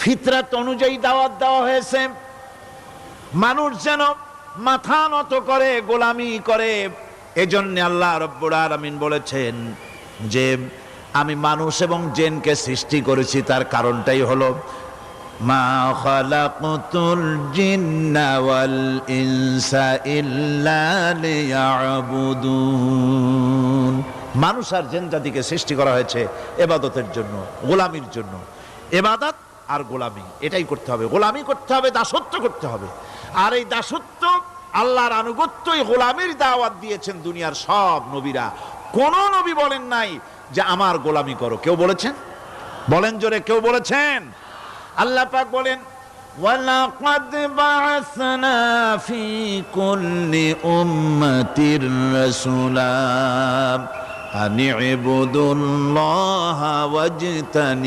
ফিতরাত অনুযায়ী দাওয়াত দেওয়া হয়েছে। মানুষ যেন মাথা নত করে, গোলামি করে, এজন্য আল্লাহ রব্বুল আলামিন বলেছেন যে, আমি মানুষ এবং জেনকে সৃষ্টি করেছি, তার কারণটাই হলো, মা খালাকতুল জিন্না ওয়াল ইনসা ইল্লা লিয়াবুদুন। মানুষ আর জেন জাতিকে সৃষ্টি করা হয়েছে এবাদতের জন্য, গোলামির জন্য। এবাদত আর গোলামি এটাই করতে হবে গোলামি করতে হবে দাসত্ব করতে হবে আর এই দাসত্ব আল্লাহর আনুগত্যই গোলামির দাওয়াত দিয়েছেন দুনিয়ার সব নবীরা কোন নবী বলেন নাই যে আমার গোলামি করো কেউ বলেছেন বলেন জোরে কেউ বলেছেন আল্লাহ পাক বলেন ولقد بعثنا في كل أمة رسولا أن اعبدوا الله واجتنبوا